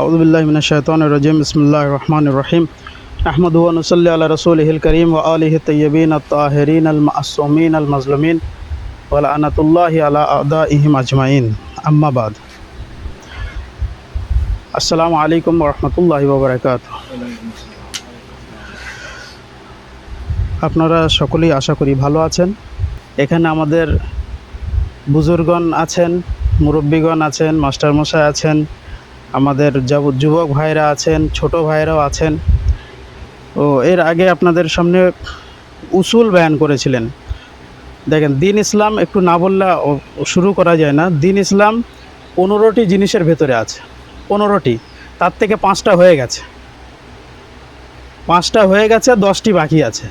আউদুবিল্লাহ মিনা শৈতান রাজিম ইসমুল্লাহ রহমান রহিম আহমদ হুয়ানুসল্লি রসুলহিল করিম ও আলহ তৈবিন তাহরিন আল মাসমিন আল মজলমিন ওলা আলা আদা ইহিম আজমাইন আম্মাবাদ আসসালামু আলাইকুম রহমতুল্লাহ ববরকাত আপনারা সকলেই আশা করি ভালো আছেন। এখানে আমাদের বুজুর্গণ আছেন, মুরব্বীগণ আছেন, মাস্টারমশাই আছেন আমাদের যাব- যুবক ভাইরা আছেন, ছোট ভাইরাও আছেন। ও, এর আগে আপনাদের সামনে উসুল বয়ান করেছিলেন। দেখেন, দিন ইসলাম একটু না বললে শুরু করা যায় না। দিন ইসলাম পনেরোটি জিনিসের ভেতরে আছে। পনেরোটি। তার থেকে পাঁচটা হয়ে গেছে। পাঁচটা হয়ে গেছে, দশটি বাকি আছে।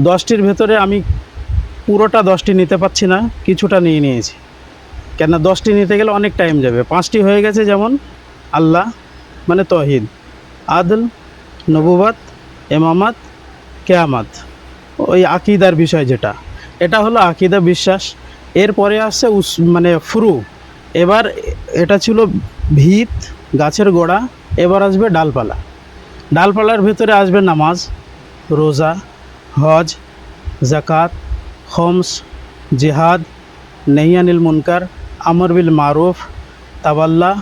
দশটির ভেতরে আমি পুরোটা দশটি নিতে পারছি না, কিছুটা নিয়ে নিয়েছি। কেন দশটি নিতে গেলে অনেক টাইম যাবে। পাঁচটি হয়ে গেছে যেমন আল্লাহ মানে তহিদ। আদল নবুবাত এমামাত কেয়ামাত। ওই আকিদার বিষয় যেটা। এটা হলো আকিদা বিশ্বাস। এরপরে আসছে উস মানে ফুরু। এবার এটা ছিল ভিত, গাছের গোড়া, এবার আসবে ডালপালা। ডালপালার ভেতরে আসবে নামাজ, রোজা, হজ জাকাত খমস, জেহাদ, নেহিয়ানিল মুনকার, আমর বিল মারুফ তাবাল্লা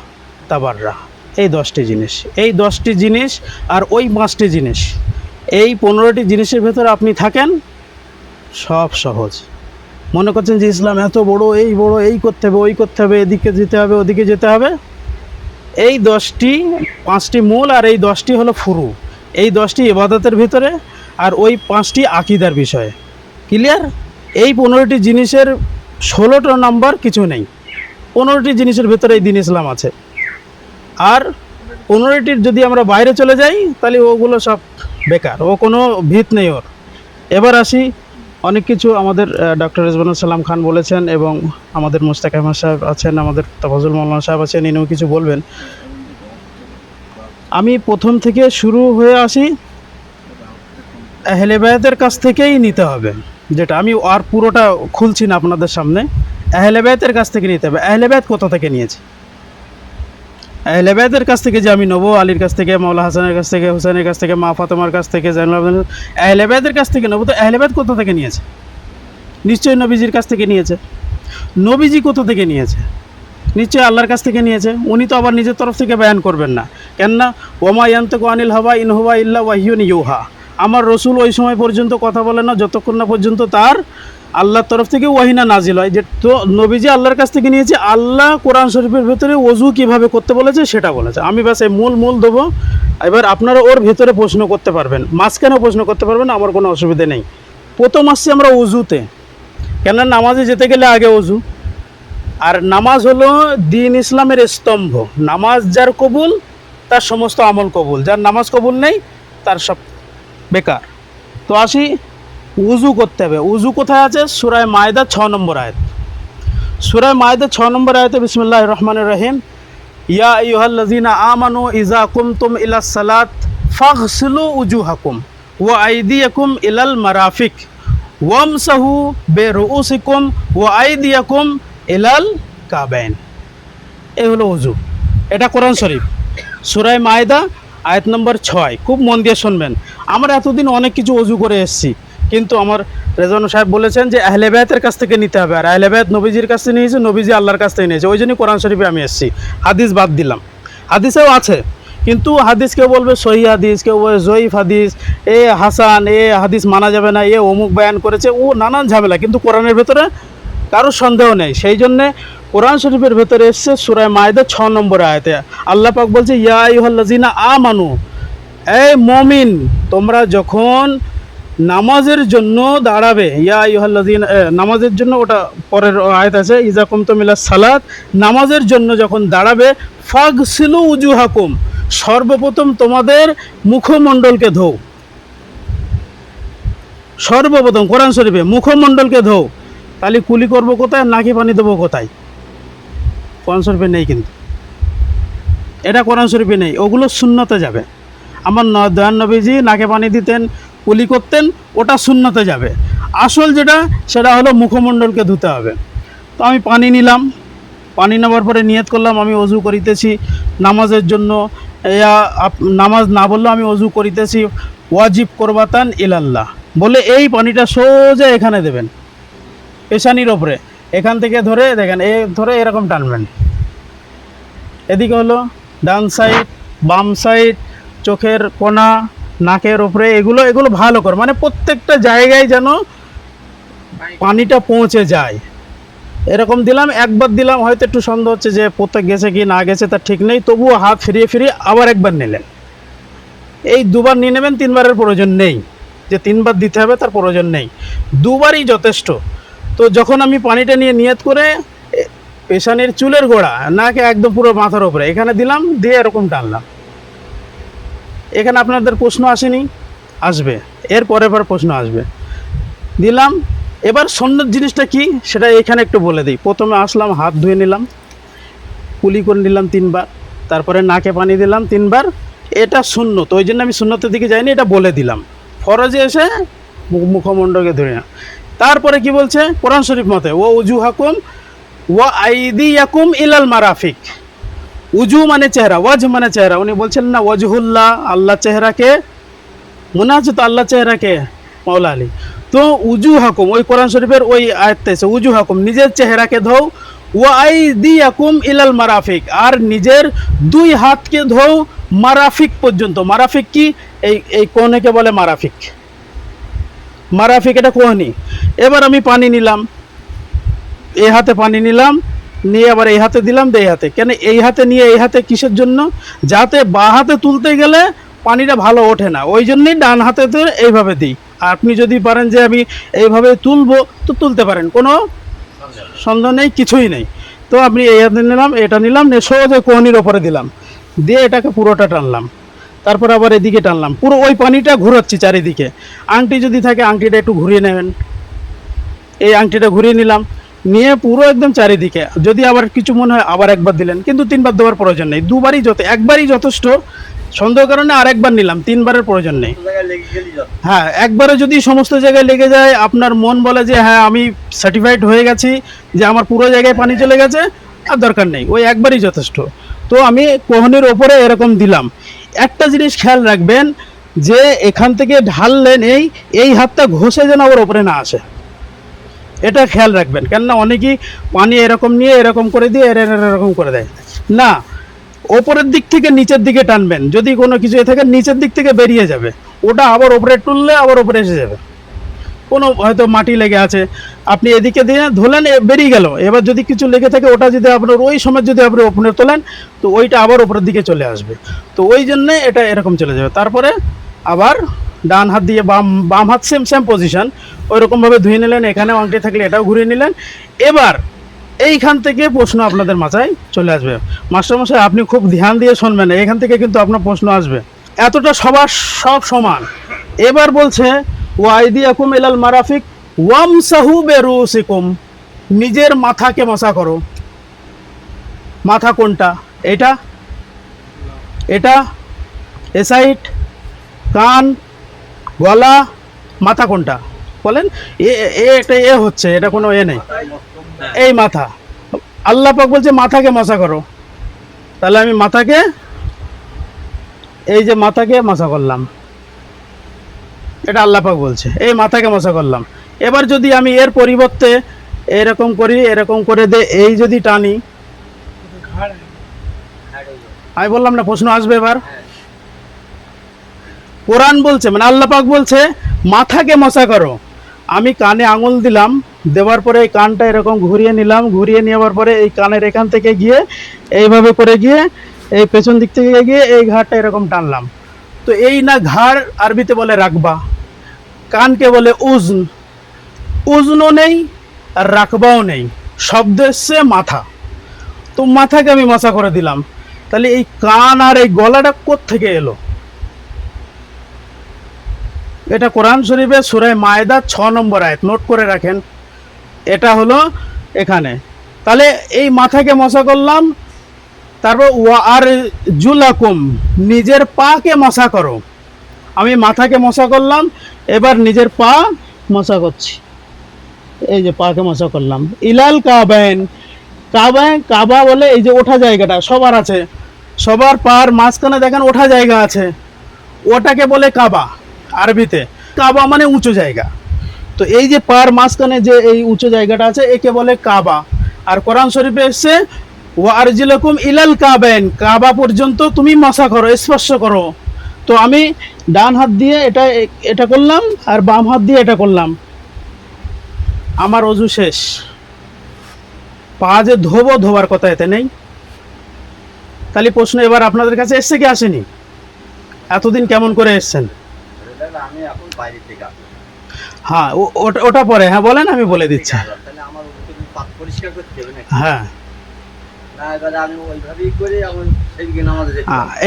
তাবাররা। এই দশটি জিনিস। এই দশটি জিনিস আর ওই পাঁচটি জিনিস। এই পনেরোটি জিনিসের ভেতরে আপনি থাকেন, সব সহজ। মনে করছেন যে ইসলাম এত বড়, এই বড়, এই করতে হবে, ওই করতে হবে, এদিকে যেতে হবে, ওদিকে যেতে হবে। এই দশটি, পাঁচটি মূল আর এই দশটি হলো ফুরু। এই দশটি ইবাদতের ভিতরে আর ওই পাঁচটি আকিদার বিষয়ে। ক্লিয়ার? এই পনেরোটি জিনিসের ষোলোটা নম্বর কিছু নেই। পনেরোটি জিনিসের ভেতরে এই দিন ইসলাম আছে। আর পনেরোটির যদি আমরা বাইরে চলে যাই, তাহলে ওগুলো সব বেকার, ও কোনো ভিত নেই ওর। এবার আসি, অনেক কিছু আমাদের ডক্টর রেজবানুল সালাম খান বলেছেন এবং আমাদের মুস্তাক আহমদ সাহেব আছেন, আমাদের তাফাজুল মৌলানা সাহেব আছেন, ইনিও কিছু বলবেন। আমি প্রথম থেকে শুরু হয়ে আসি আহলেবায়তের কাছ থেকেই নিতে হবে, যেটা আমি আর পুরোটা খুলছি না আপনাদের সামনে। আহলেবায়তের কাছ থেকে নিতে হবে। আহলেবায়ত কোথা থেকে নিয়েছে? আহলেবায়তের কাছ থেকে যে আমি নেব, আলীর কাছ থেকে মৌলা হাসানের কাছ থেকে হুসেনের কাছ থেকে, মা ফাতেমার কাছ থেকে জাইনুল আহলেবায়তের কাছ থেকে নেব তো আহলেবায়ত কোথা থেকে নিয়েছে? নিশ্চয়ই নবীজির কাছ থেকে নিয়েছে। নবীজি কোথা থেকে নিয়েছে? নিশ্চয়ই আল্লাহর কাছ থেকে নিয়েছে। উনি তো আবার নিজের তরফ থেকে বয়ান করবেন না। কেননা, ওমা ইয়ান্তক আনিল হওয়া ইন হুয়া ইল্লা ওয়াহিউন ইউহা। আমার রসুল ওই সময় পর্যন্ত কথা বলে না, যতক্ষণ না পর্যন্ত তার আল্লাহর তরফ থেকে ওয়াহিনা নাজিল হয়। যে তো নবীজি আল্লাহর কাছ থেকে নিয়েছে, আল্লাহ কোরআন শরীফের ভেতরে অজু কীভাবে করতে বলেছে সেটা বলেছে। আমি ব্যাস এই মূল মূল দেবো। এবার আপনারা ওর ভেতরে প্রশ্ন করতে পারবেন। মাঝখানেও প্রশ্ন করতে পারবেন, আমার কোনো অসুবিধে নেই। প্রথম আসছি আমরা অজুতে কেন নামাজে যেতে গেলে আগে অজু আর নামাজ হলো দিন ইসলামের স্তম্ভ। নামাজ যার কবুল, তার সমস্ত আমল কবুল। যার নামাজ কবুল নেই, তার সব বেকার। তো আসি উজু করতে হবে। উজু কোথায় আছে? সুরায় মায়দা ছ নম্বর আয়াত। সুরায় মায়দা ছ নম্বর আয়াতে বিসমুল্লাহ রহমান রহিম। ইয়া ইউহাল্লাজিনা আমানু ইজা কুমতুম ইলা সালাত ফাগসিলু উজু হাকুম ও আইদিয়াকুম ইলাল মারাফিক ওয়ামসাহু বে রুউসিকুম ও আইদিয়াকুম ইলাল কাবেন এই হলো উজু। এটা কোরআন শরীফ। সুরায় মায়দা আয়াত নম্বর ছয়। খুব মন দিয়ে শুনবেন। আমরা এতদিন অনেক কিছু অজু করে এসেছি। কিন্তু আমার রেজানু সাহেব বলেছেন যে আহলে বায়াতের কাছ থেকে নিতে হবে। আর আহলে বায়াত নবীজির কাছ থেকে নিয়েছে, নবীজি আল্লাহর কাছ থেকে নিয়েছে। ওই জন্যই কোরআন শরীফে আমি এসেছি। হাদিস বাদ দিলাম। হাদিসেও আছে। কিন্তু হাদিস কেউ বলবে সহি হাদিস, কেউ বলবে জয়ীফ হাদিস, এ হাসান, এ হাদিস মানা যাবে না, এ অমুক বয়ান করেছে, ও নানান ঝামেলা। কিন্তু কোরআনের ভেতরে কারোর সন্দেহ নেই। সেই জন্যে কোরআন শরীফের ভেতরে এসছে সুরায় মায়দা ছ নম্বর আয়তে। আল্লাহ পাক বলছে, ইয়া ইহল্লাজিনা আ মানু এই মমিন, তোমরা যখন নামাজের জন্য দাঁড়াবে। ইয়া ইহল্লাদিন নামাজের জন্য ওটা পরের আয়াত আছে ইজা কুমতমিলা সালাত নামাজের জন্য যখন দাঁড়াবে ফাগ সিলু উজু হাকুম সর্বপ্রথম তোমাদের মুখমণ্ডলকে ধৌ সর্বপ্রথম কোরআন শরীফে, মুখমণ্ডলকে ধৌ তাহলে কুলি করব কোথায় নাকি পানি দেবো কোথায়? কোরআন শরীফে নেই কিন্তু। এটা কোরআন শরীফে নেই, ওগুলো শূন্যতে যাবে। আমার দয়ান নবীজি নাকে পানি দিতেন কুলি করতেন, ওটা শূন্যতে যাবে। আসল যেটা, সেটা হলো মুখমণ্ডলকে ধুতে হবে। তো আমি পানি নিলাম। পানি নেওয়ার পরে নিয়ত করলাম, আমি অজু করিতেছি। নামাজের জন্য আপ- নামাজ না বললেও আমি অজু করিতেছি। ওয়াজিব করবাতান ইলাল্লাহ। বলে এই পানিটা সোজা এখানে দেবেন। পেশানির ওপরে। এখান থেকে ধরে, দেখেন, এ, ধরে এরকম টানবেন। এদিকে হলো ডান সাইড, বাম সাইড, চোখের কোনা নাকের ওপরে এগুলো এগুলো ভালো করে মানে প্রত্যেকটা জায়গায় যেন পানিটা পৌঁছে যায়। এরকম দিলাম, একবার দিলাম, হয়তো একটু সন্দেহ হচ্ছে যে প্রত্যেক গেছে কি না গেছে তার ঠিক নেই, তবুও হাত ফিরিয়ে ফিরিয়ে আবার একবার নিলেন। এই দুবার নিয়ে নেবেন, তিনবারের প্রয়োজন নেই। যে তিনবার দিতে হবে, তার প্রয়োজন নেই। দুবারই যথেষ্ট। তো যখন আমি পানিটা নিয়ে নিয়ত করে পেশানির চুলের গোড়া, নাকে একদম পুরো মাথার ওপরে এখানে দিলাম, দিয়ে এরকম টানলাম। এখানে আপনাদের প্রশ্ন আসেনি, আসবে। এর পরের পর প্রশ্ন আসবে। দিলাম, এবার সন্ন্যত জিনিসটা কি সেটা এখানে একটু বলে দিই। প্রথমে আসলাম, হাত ধুয়ে নিলাম, কুলি করে নিলাম তিনবার, তারপরে নাকে পানি দিলাম তিনবার। এটা শূন্যত ওই জন্য আমি শূন্যতের দিকে যাইনি, এটা বলে দিলাম। ফরজে এসে মুখমণ্ডকে ধরে না তারপরে কি বলছে? কোরআন শরীফ মতে ও উজু হাকুম ও আইদি ইয়াকুম ইলাল মারাফিক। উজু মানে চেহারা, ওয়াজ মানে চেহারা। উনি বলছেন না, ওয়াজহুল্লাহ, আল্লাহ চেহারাকে মনে আছে তো আল্লাহ চেহারাকে, মাওলা আলী। তো উজু হাকুম, ওই কোরআন শরীফের ওই আয়াতটা এসে উজু হাকুম, নিজের চেহারাকে ধৌ ও আই দি আকুম ইলাল মারাফিক, আর নিজের দুই হাতকে ধৌ মারাফিক পর্যন্ত। মারাফিক কি? এই এই কোনেকে বলে মারাফিক? মারাফিক এটা কোহনি? এবার আমি পানি নিলাম এই হাতে পানি নিলাম নিয়ে আবার এই হাতে দিলাম দিয়ে এই হাতে। কেন এই হাতে নিয়ে এই হাতে কিসের জন্য? যাতে বা হাতে তুলতে গেলে পানিটা ভালো ওঠে না। ওই জন্যই ডান হাতে তো এইভাবে দিই। আপনি যদি পারেন যে আমি এইভাবে তুলবো, তো তুলতে পারেন। কোনো সন্দেহ নেই, কিছুই নেই। তো আপনি এই হাতে নিলাম, এটা নিলাম, নিয়ে সোজা কোহনির ওপরে দিলাম। দিয়ে এটাকে পুরোটা টানলাম। তারপর আবার এদিকে টানলাম। পুরো ওই পানিটা ঘুরাচ্ছি চারিদিকে। আংটি যদি থাকে, আংটিটা একটু ঘুরিয়ে নেবেন। এই আংটিটা ঘুরিয়ে নিলাম। নিয়ে পুরো একদম চারিদিকে। যদি আবার কিছু মনে হয় আবার একবার দিলেন। কিন্তু তিনবার দেওয়ার প্রয়োজন নেই। দুবারই যত একবারই যথেষ্ট। সন্দেহ কারণে আর একবার নিলাম। তিনবারের প্রয়োজন নেই। হ্যাঁ একবারে যদি সমস্ত জায়গায় লেগে যায় আপনার মন বলে যে হ্যাঁ আমি সার্টিফাইড হয়ে গেছি যে আমার পুরো জায়গায় পানি চলে গেছে আর দরকার নেই। ওই একবারই যথেষ্ট। তো আমি কোহনির ওপরে এরকম দিলাম। একটা জিনিস খেয়াল রাখবেন যে এখান থেকে ঢাললেন এই এই হাতটা ঘষে যেন আবার ওপরে না আসে। এটা খেয়াল রাখবেন। কেননা অনেকেই পানি এরকম নিয়ে, এরকম করে দিয়ে, এর- এর- এরকম করে দেয়। না, ওপরের দিক থেকে নিচের দিকে টানবেন। যদি কোনো কিছু থাকে নিচের দিক থেকে বেরিয়ে যাবে, ওটা আবার ওপরে তুললে আবার ওপরে এসে যাবে। কোনো হয়তো মাটি লেগে আছে, আপনি এদিকে দিয়ে ধুলেন বেরিয়ে গেল। এবার যদি কিছু লেগে থাকে, ওটা যদি আপনার ওই সময় যদি আপনি ওপরে তোলেন, তো ওইটা আবার ওপরের দিকে চলে আসবে। তো ওই জন্যে এটা এরকম চলে যাবে। তারপরে আবার ডান হাত দিয়ে বাম বাম হাত সেম সেম পজিশন ওই রকমভাবে ধুয়ে নিলেন, এখানে আংটি থাকলে এটাও ঘুরিয়ে নিলেন। এবার এইখান থেকে প্রশ্ন আপনাদের মাথায় চলে আসবে। মাস্টারমশাই, আপনি খুব ধ্যান দিয়ে শুনবেন, এখান থেকে কিন্তু আপনার প্রশ্ন আসবে। এতটা সবার সব সমান। এবার বলছে ওয়াইদি আকুম এলাল মারাফিক ওয়াম সাহু বেরুসিকুম। নিজের মাথাকে মশা করো। মাথা কোনটা? এটা? এটা? এসাইট কান? গলা, মাথা কোনটা? বলেন, এ একটা এ হচ্ছে, এটা কোনো এ নেই। এই মাথা। আল্লাহ পাক বলছে, মাথাকে মশা করো। তাহলে আমি মাথাকে, এই যে মাথাকে মশা করলাম। এটা আল্লাহ পাক বলছে, এই মাথাকে মশা করলাম। এবার যদি আমি এর পরিবর্তে এরকম করি, এরকম করে দে, এই যদি টানি, আমি বললাম না, প্রশ্ন আসবে এবার? কোরআন বলছে মানে আল্লাহ পাক বলছে, মাথাকে মশা করো। আমি কানে আঙুল দিলাম, দেওয়ার পরে এই কানটা এরকম ঘুরিয়ে নিলাম, ঘুরিয়ে নেওয়ার পরে এই কানের এখান থেকে গিয়ে, এইভাবে করে গিয়ে, এই পেছন দিক থেকে গিয়ে এই ঘাড়টা এরকম টানলাম। তো এই না ঘাড় আরবিতে বলে রাখবা, কানকে বলে উজন। উজনও নেই, আর রাখবাও নেই, শব্দ এসছে মাথা। তো মাথাকে আমি মশা করে দিলাম। তাহলে এই কান আর এই গলাটা থেকে এলো? এটা কোরআন শরীফের সুরায় মায়দা ছ নম্বর আয়াত। নোট করে রাখেন, এটা হলো এখানে। তাহলে এই মাথাকে মশা করলাম, তারপর ওয়া আর জুলাকুম নিজের পাকে মশা করো। আমি মাথাকে মশা করলাম, এবার নিজের পা মশা করছি। এই যে পাকে মশা করলাম। ইলাল কাবেন কাবা কাবা বলে এই যে ওঠা জায়গাটা, সবার আছে। সবার পার মাঝখানে দেখেন ওঠা জায়গা আছে। ওটাকে বলে কাবা। আরবিতে কাবা মানে উঁচু জায়গা। তো এই যে পার মাঝখানে যে এই উঁচু জায়গাটা আছে, একে বলে কাবা। আর কোরআন শরীফে এসছে ও আরজিলকুম ইলাল কাবেন কাবা পর্যন্ত তুমি মশা করো, স্পর্শ করো। তো আমি ডান হাত দিয়ে এটা এটা করলাম, আর বাম হাত দিয়ে এটা করলাম। আমার অজু শেষ। পা যে ধোবো, ধোবার কথা এতে নেই। তাহলে প্রশ্ন এবার আপনাদের কাছে এসছে কি আসেনি? এতদিন কেমন করে এসছেন? আমি এখন বাইরে থেকে হ্যাঁ ওটা পরে হ্যাঁ বলেন আমি বলে দিচ্ছি। তাহলে আমার পাত পরিষ্কার করতে হবে নাকি? হ্যাঁ। না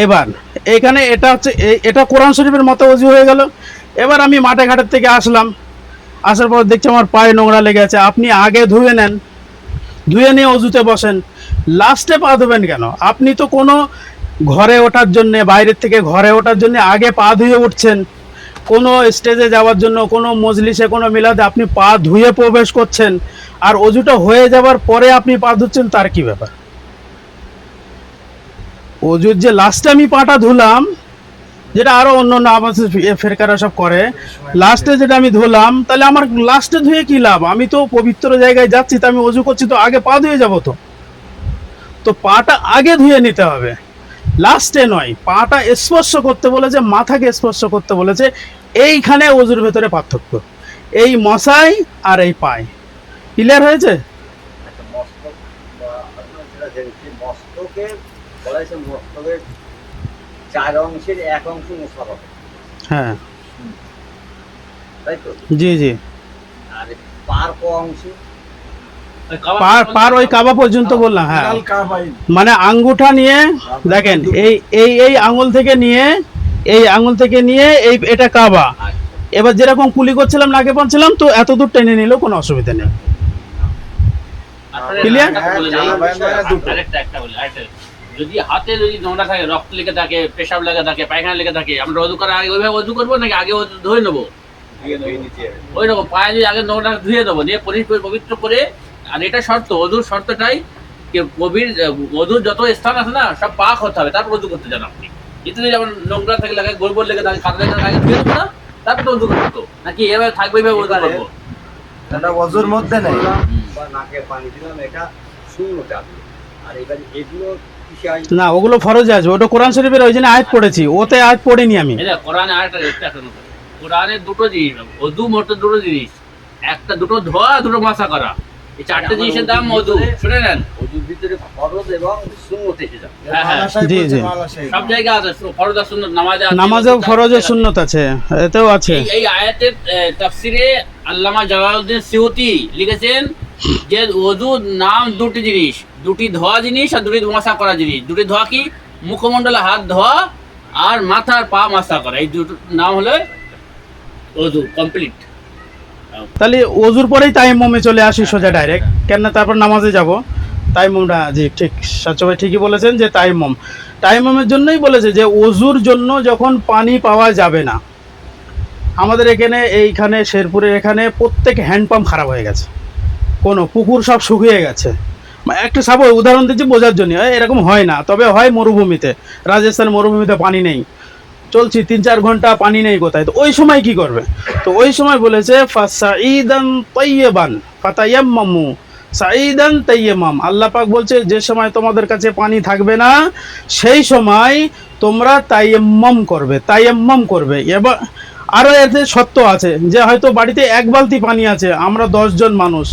এবারে এখানে এটা হচ্ছে এটা কোরআন শরীফের মতো অজু হয়ে গেল। এবার আমি মাঠে ঘাটের থেকে আসলাম। আসার পর দেখছি আমার পায়ে নোংরা লেগে আছে। আপনি আগে ধুয়ে নেন ধুয়ে নিয়ে অজুতে বসেন। লাস্টে পা ধুবেন কেন? আপনি তো কোনো ঘরে ওঠার জন্য বাইরের থেকে ঘরে ওঠার জন্য আগে পা ধুয়ে উঠছেন। কোনো স্টেজে যাওয়ার জন্য, কোনো মজলিসে, কোনো মিলাদে আপনি পা ধুয়ে প্রবেশ করছেন আর অজুটা হয়ে যাওয়ার পরে আপনি পা ধুচ্ছেন, তার কি ব্যাপার? অজুর যে লাস্টে আমি পাটা ধুলাম, যেটা আরও অন্য অন্য ফেরকারা সব করে লাস্টে যেটা আমি ধুলাম, তাহলে আমার লাস্টে ধুয়ে কি লাভ? আমি তো পবিত্র জায়গায় যাচ্ছি, তো আমি অজু করছি, তো আগে পা ধুয়ে যাব তো। তো পাটা আগে ধুয়ে নিতে হবে। লাস্টে নয়, পাটা স্পর্শ করতে বলেছে, মাথাকে স্পর্শ করতে বলেছে এইখানে অজুর ভেতরে পার্থক্য। এই মশাই আর এই পায় ক্লিয়ার হয়েছে? চার অংশের এক অংশ হবে। হ্যাঁ। তাই তো? জি জি। আর পার ক অংশ? পার পার ওই কাবা পর্যন্ত বললাম হ্যাঁ। মানে আঙ্গুঠা নিয়ে দেখেন এই এই এই আঙুল থেকে নিয়ে এই আঙুল থেকে নিয়ে এই এটা কাবা। এবার যেরকম কুলি করছিলাম নাকে পাচ্ছিলাম তো এত দূর টেনে নিলেও কোনো অসুবিধা নেই। আরেকটা। যদি হাতে যদি নোংরা থাকে রক্ত লেগে থাকে পেশাব লেগে থাকে পায়খানা লেগে থাকে আমরা অজু করার আগে ওইভাবে অজু করব নাকি আগে অজু ধুয়ে নেব? ওই রকম পায়ে যদি আগে নোংরা ধুয়ে দেবো নিয়ে পরিষ্কার পবিত্র করে আর এটা শর্ত অজুর শর্তটাই যে কবির অজুর যত স্থান আছে না সব পাক হতে হবে তারপর অজু করতে যান আপনি। এতে যেমন নোংরা থাকে লাগে লেগে থাকে কাদা লেগে থাকে ধুয়ে দেবো না? তারপর অজু করতো নাকি এভাবে থাকবে এভাবে অজু করব এটা অজুর মধ্যে নেই। নাকে পানি দিলাম এটা আর এবার এগুলো না ওগুলো ফরজে আছে। ওটা কোরআন শরীফের ওই জন্য আয়াত পড়েছি। ওতে আয়াত পড়িনি আমি। কোরআনে কথা। কোরআনে দুটো জিনিস অজু মোটে দুটো জিনিস। একটা দুটো ধোয়া দুটো মাসা করা। এই চারটে জিনিসের দাম মধু। শুনে নেন। অজুর ভিতরে ফরজ এবং শূন্যতে এসে যাবে। হ্যাঁ, হ্যাঁ। মালাশাই জি, জি। সব জায়গায় আছে ফরজ আর সুন্নত নামাজে নামাজেও মসজিদে ফরজের সুন্নত আছে এতেও আছে। এই আয়াতের তাফসিরে আল্লামা জালালউদ্দিন সিউতি লিখেছেন যে অজুর নাম দুটি জিনিস দুটি ধোয়া জিনিস আর দুটি মাসা করা জিনিস। দুটি ধোয়া কি? মুখমণ্ডলে হাত ধোয়া আর মাথার পা মাসা করা। এই দুটো নাম হলো অজু কমপ্লিট। তাহলে অজুর পরেই তাইমমে চলে আসি সোজা ডাইরেক্ট কেন তারপর নামাজে যাব। তাইমমটা জি ঠিক। সাচ্চ ভাই ঠিকই বলেছেন যে তাইমম তাইমমের জন্যই বলেছে যে অজুর জন্য যখন পানি পাওয়া যাবে না আমাদের এখানে এইখানে শেরপুরের এখানে প্রত্যেক হ্যান্ডপাম্প খারাপ হয়ে গেছে। কোনো পুকুর সব শুকিয়ে গেছে। একটা সাব উদাহরণ দিচ্ছি বোঝার জন্য। এরকম হয় না। তবে হয় মরুভূমিতে। রাজস্থান মরুভূমিতে পানি নেই। চলছি, তিন চার ঘণ্টা পানি নেই কোথায়? তো ওই সময় কি করবে? তো ওই সময় বলেছে ফাসাইদান সাইদান তাইয়্যিমাম। আল্লাহ পাক বলছে, যে সময় তোমাদের কাছে পানি থাকবে না, সেই সময় তোমরা তাইয়াম্মাম করবে তাইয়াম্মাম করবে। এবার আরও এতে সত্য আছে যে হয়তো বাড়িতে এক বালতি পানি আছে, আমরা দশজন মানুষ।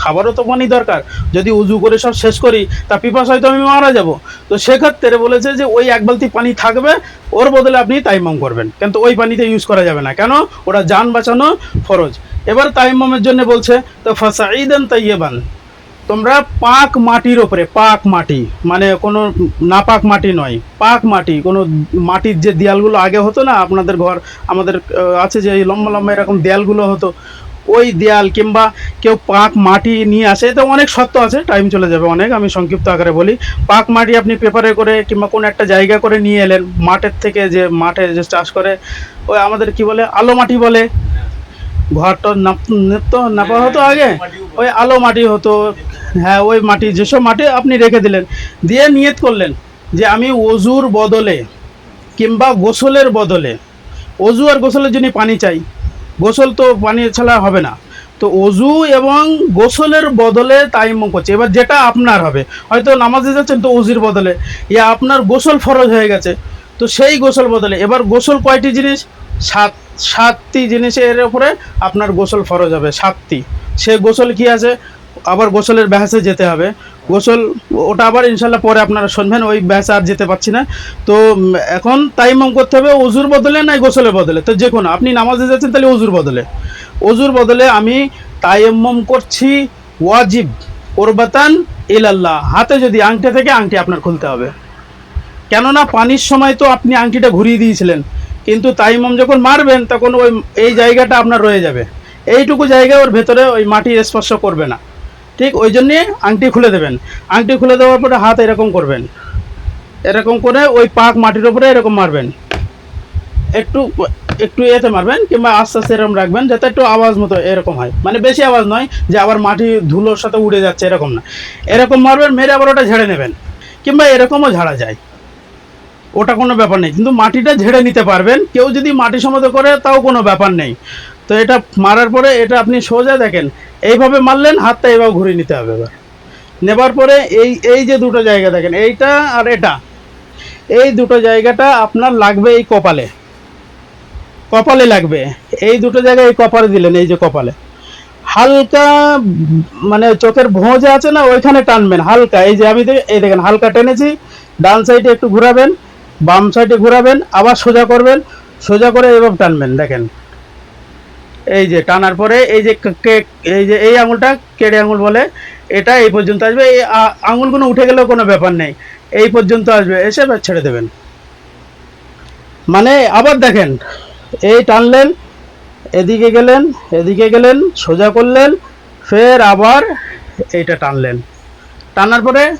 খাবারও তো পানি দরকার। যদি উজু করে সব শেষ করি, তা পিপাস হয়তো আমি মারা যাব। তো সেক্ষেত্রে বলেছে যে, ওই এক বালতি পানি থাকবে, ওর বদলে আপনি তাইমাম করবেন। কিন্তু ওই পানিতে ইউজ করা যাবে না। কেন? ওটা যান বাঁচানো ফরজ। এবার তাইমামের জন্য বলছে, তো ফাসাইদান তাইয়েবান তোমরা পাক মাটির ওপরে, পাক মাটি মানে কোনো নাপাক মাটি নয়, পাক মাটি, কোনো মাটির যে দেয়ালগুলো আগে হতো না, আপনাদের ঘর, আমাদের আছে যে এই লম্বা লম্বা এরকম দেয়ালগুলো হতো ওই দেয়াল কিংবা কেউ পাক মাটি নিয়ে আসে তো অনেক সত্য আছে টাইম চলে যাবে অনেক, আমি সংক্ষিপ্ত আকারে বলি। পাক মাটি আপনি পেপারে করে কিংবা কোনো একটা জায়গা করে নিয়ে এলেন, মাঠের থেকে যে মাঠে যে চাষ করে, ওই আমাদের কি বলে, আলো মাটি বলে। ঘরটা নাপ তো নাপা হতো আগে, ওই আলো মাটি হতো হ্যাঁ ওই মাটি, যেসব মাটি আপনি রেখে দিলেন, দিয়ে নিয়ত করলেন যে আমি অজুর বদলে কিংবা গোসলের বদলে, অজু আর গোসলের জন্য পানি চাই। গোসল তো পানি ছাড়া হবে না। তো অজু এবং গোসলের বদলে তাইম্মম করছে। এবার যেটা আপনার হবে, হয়তো নামাজে যাচ্ছেন তো অজুর বদলে। ইয়া আপনার গোসল ফরজ হয়ে গেছে, তো সেই গোসল বদলে। এবার গোসল কয়টি জিনিস? সাত, সাতটি জিনিসের উপরে আপনার গোসল ফরজ হবে, সাতটি। সে গোসল কি আছে? আবার গোসলের ব্যাসে যেতে হবে। গোসল, ওটা আবার ইনশাল্লাহ পরে আপনারা শুনবেন, ওই ব্যাসে আর যেতে পারছি না। তো এখন তাইমম করতে হবে, অজুর বদলে নাই গোসলের বদলে? তো যে কোনো, আপনি নামাজে যাচ্ছেন তাহলে অজুর বদলে। অজুর বদলে আমি তাইম্মম করছি, ওয়াজিব কোরবাতান ইলাল্লাহ। হাতে যদি আংটি থেকে, আংটি আপনার খুলতে হবে। কেননা পানির সময় তো আপনি আংটিটা ঘুরিয়ে দিয়েছিলেন। কিন্তু তাইমম যখন মারবেন, তখন ওই, এই জায়গাটা আপনার রয়ে যাবে। এইটুকু জায়গা ওর ভেতরে ওই মাটি স্পর্শ করবে না। ঠিক ওই জন্যে আংটি খুলে দেবেন। আংটি খুলে দেওয়ার পরে হাত এরকম করবেন। এরকম করে ওই পাক মাটির উপরে এরকম মারবেন। একটু একটু এতে মারবেন কিংবা আস্তে আস্তে এরকম রাখবেন যাতে একটু আওয়াজ মতো এরকম হয়। মানে বেশি আওয়াজ নয় যে আবার মাটি ধুলোর সাথে উড়ে যাচ্ছে এরকম না। এরকম মারবেন, মেরে আবার ওটা ঝেড়ে নেবেন। কিংবা এরকমও ঝাড়া যায়। ওটা কোনো ব্যাপার নেই। কিন্তু মাটিটা ঝেড়ে নিতে পারবেন। কেউ যদি মাটি সমত করে তাও কোনো ব্যাপার নেই। তো এটা মারার পরে এটা আপনি সোজা দেখেন। এইভাবে মারলেন, হাতটা এইভাবে ঘুরিয়ে নিতে হবে এবার। নেবার পরে এই এই যে দুটো জায়গা দেখেন, এইটা আর এটা। এই দুটো জায়গাটা আপনার লাগবে এই কপালে। কপালে লাগবে। এই দুটো জায়গায় এই কপালে দিলেন, এই যে কপালে। হালকা মানে চোখের ভোঁজ আছে না, ওইখানে টানবেন, হালকা। এই যে আমি এই দেখেন, হালকা টেনেছি। ডান সাইডে একটু ঘোরাবেন, বাম সাইডে ঘোরাবেন, আবার সোজা করবেন। সোজা করে এভাবে টানবেন, দেখেন। এই যে টানার পরে এই যে কে- কে- এই যে এই আঙুলটা কেড়ে আঙুল বলে, এটা এই পর্যন্ত আসবে। এই আঙুলগুলো উঠে গেলেও কোনো ব্যাপার নেই। এই পর্যন্ত আসবে। এসে ছেড়ে দেবেন। মানে আবার দেখেন, এই টানলেন, এদিকে গেলেন এদিকে গেলেন, সোজা করলেন, ফের আবার এইটা টানলেন। টানার পরে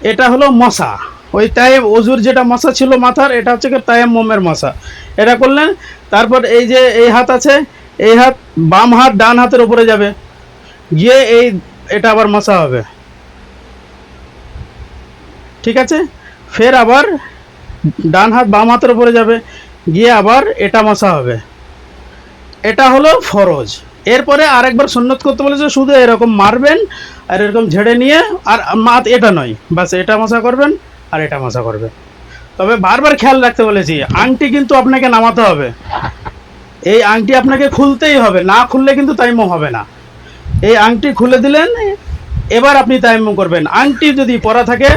এটা হলো মশা। ওই তাইম অজুর যেটা মশা ছিল মাথার, এটা হচ্ছে তাইম মোমের মশা। এটা করলেন, তারপর এই যে এই হাত আছে এই হাত বাম হাত ডান হাতের উপরে যাবে। গিয়ে এই, এটা আবার মশা হবে। ঠিক আছে? ফের আবার ডান হাত বাম হাতের উপরে যাবে। গিয়ে আবার এটা মশা হবে। এটা হলো ফরজ। এরপরে আরেকবার সুন্নত করতে বলেছে, শুধু এরকম মারবেন আর এরকম ঝেড়ে নিয়ে, আর মাত এটা নয়। বাস এটা মশা করবেন আর এটা মশা করবেন। তবে বারবার খেয়াল রাখতে বলেছি, আংটি কিন্তু আপনাকে নামাতে হবে। এই আংটি আপনাকে খুলতেই হবে, না খুললে কিন্তু তাইমম হবে না। এই আংটি খুলে দিলেন, এবার আপনি তাইমম করবেন। আংটি যদি পরা থাকে